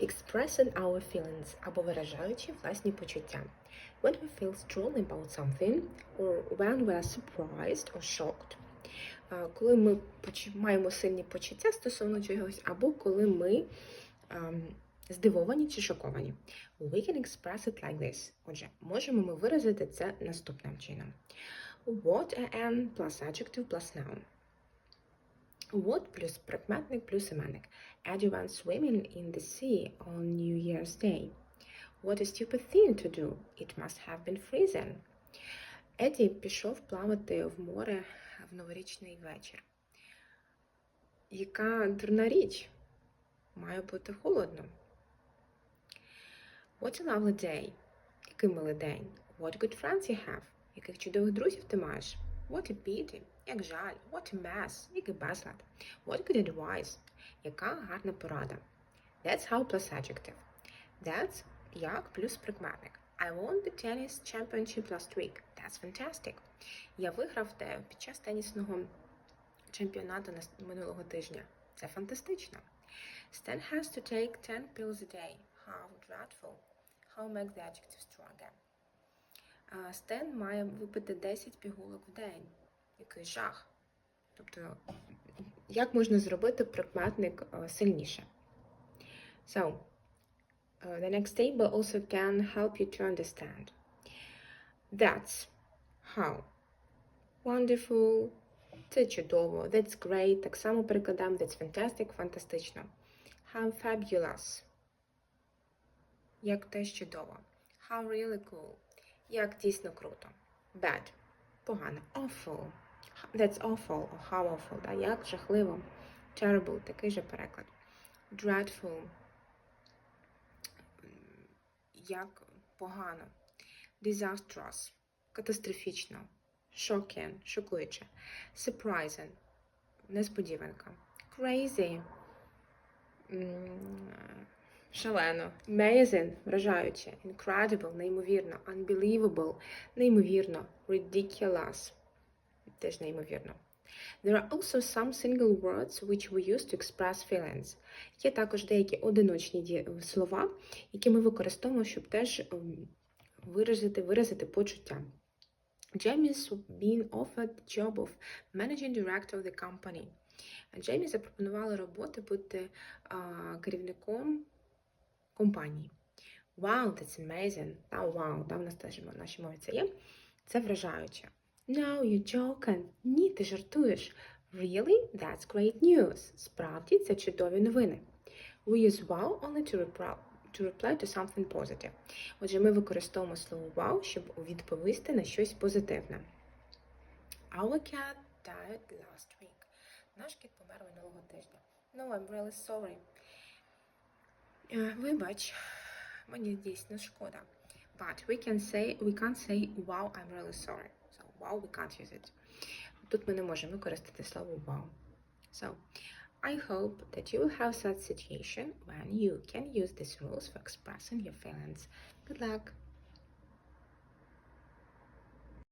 Expressing our feelings або виражаючи власні почуття. When we feel strongly about something, or when we are surprised or shocked. Коли ми маємо сильні почуття стосовно чогось, або коли ми ем, здивовані чи шоковані. We can express it like this. Отже, можемо ми виразити це наступним чином. What an plus adjective plus noun. What плюс прикметник плюс іменник. Went swimming in the sea on New Year's Day. What a stupid thing to do. It must have been freezing. Еді пішов плавати в море в новорічний вечір. Яка дурна річ? Має бути холодно. What a lovely day. Який милий день. What good friends you have. Яких чудових друзів ти маєш. What a pity. Як жаль. What a mess. Який безлад. What good advice. Яка гарна порада. That's how plus adjective. That's як плюс прикметник. I won the tennis championship last week. That's fantastic. Я виграв те під час тенісного чемпіонату минулого тижня. Це фантастично. Stan has to take 10 pills a day. How dreadful. How make the adjective stronger. Стен має випити 10 пігулок в день. Який жах. Тобто, як можна зробити прикметник е, сильніше? So, uh, the next table also can help you to understand. That's how. Wonderful. Це чудово. That's great. Так само перекладаємо. That's fantastic. Фантастично. How fabulous. Як теж чудово. How really cool. Як дійсно круто. Bad. Погано. Awful. That's awful. How awful. Да? Як жахливо. Terrible. Такий же переклад. Dreadful. Як погано. Disastrous. Катастрофічно. Shocking. Шокуюче. Surprising. Несподіванка. Crazy. Шалено. Amazing. Вражаюче. Incredible. Неймовірно. Unbelievable. Неймовірно. Ridiculous. Теж неймовірно. There are also some single words which we use to express feelings. Є також деякі одиночні слова, які ми використовуємо, щоб теж ем, виразити, виразити почуття. Jamie's been offered job of managing director of the company. Джеймі запропонували роботи бути керівником компанії. Wow, that's amazing. Та вау, да, в нас теж в нашій мові це є. Це вражаюче. No, you're joking. Ні, ти жартуєш. Really? That's great news. Справді, це чудові новини. We use wow only to reply, to reply to something positive. Отже, ми використовуємо слово wow, щоб відповісти на щось позитивне. Our cat died last week. Наш кіт помер минулого тижня. No, I'm really sorry. Е, Вибач, мені дійсно шкода. But we can say, we can't say, wow, I'm really sorry. So, wow, we can't use it. Тут ми не можемо використати слово wow. So, I hope that you will have such situation when you can use these rules for expressing your feelings. Good luck!